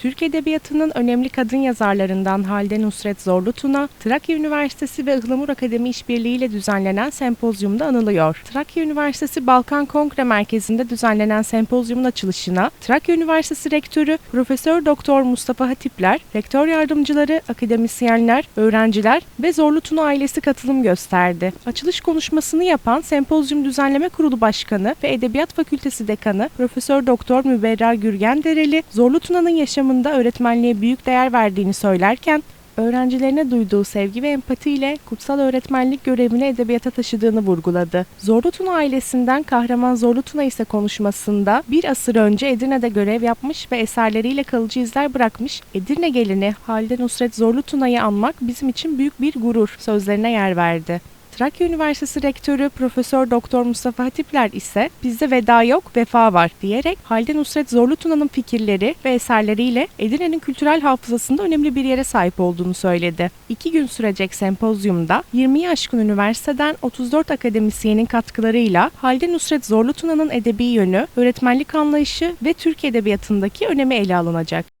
Türk Edebiyatı'nın önemli kadın yazarlarından Halide Nusret Zorlu Tuna, Trakya Üniversitesi ve Ihlamur Akademi işbirliğiyle düzenlenen sempozyumda anılıyor. Trakya Üniversitesi Balkan Kongre Merkezi'nde düzenlenen sempozyumun açılışına Trakya Üniversitesi Rektörü Profesör Doktor Mustafa Hatipler, rektör yardımcıları, akademisyenler, öğrenciler ve Zorlu Tuna ailesi katılım gösterdi. Açılış konuşmasını yapan Sempozyum Düzenleme Kurulu Başkanı ve Edebiyat Fakültesi Dekanı Profesör Doktor Müberra Gürgen Dereli, Zorlu Tuna'nın yaşamında öğretmenliğe büyük değer verdiğini söylerken, öğrencilerine duyduğu sevgi ve empatiyle kutsal öğretmenlik görevini edebiyata taşıdığını vurguladı. Zorlu Tuna ailesinden Kahraman Zorlu Tuna ise konuşmasında bir asır önce Edirne'de görev yapmış ve eserleriyle kalıcı izler bırakmış Edirne gelini Halide Nusret Zorlu Tuna'yı anmak bizim için büyük bir gurur sözlerine yer verdi. Trakya Üniversitesi Rektörü Profesör Doktor Mustafa Hatipler ise bizde veda yok vefa var diyerek Halide Nusret Zorlu Tuna'nın fikirleri ve eserleriyle Edirne'nin kültürel hafızasında önemli bir yere sahip olduğunu söyledi. İki gün sürecek sempozyumda 20'yi aşkın üniversiteden 34 akademisyenin katkılarıyla Halide Nusret Zorlu Tuna'nın edebi yönü, öğretmenlik anlayışı ve Türk Edebiyatı'ndaki önemi ele alınacak.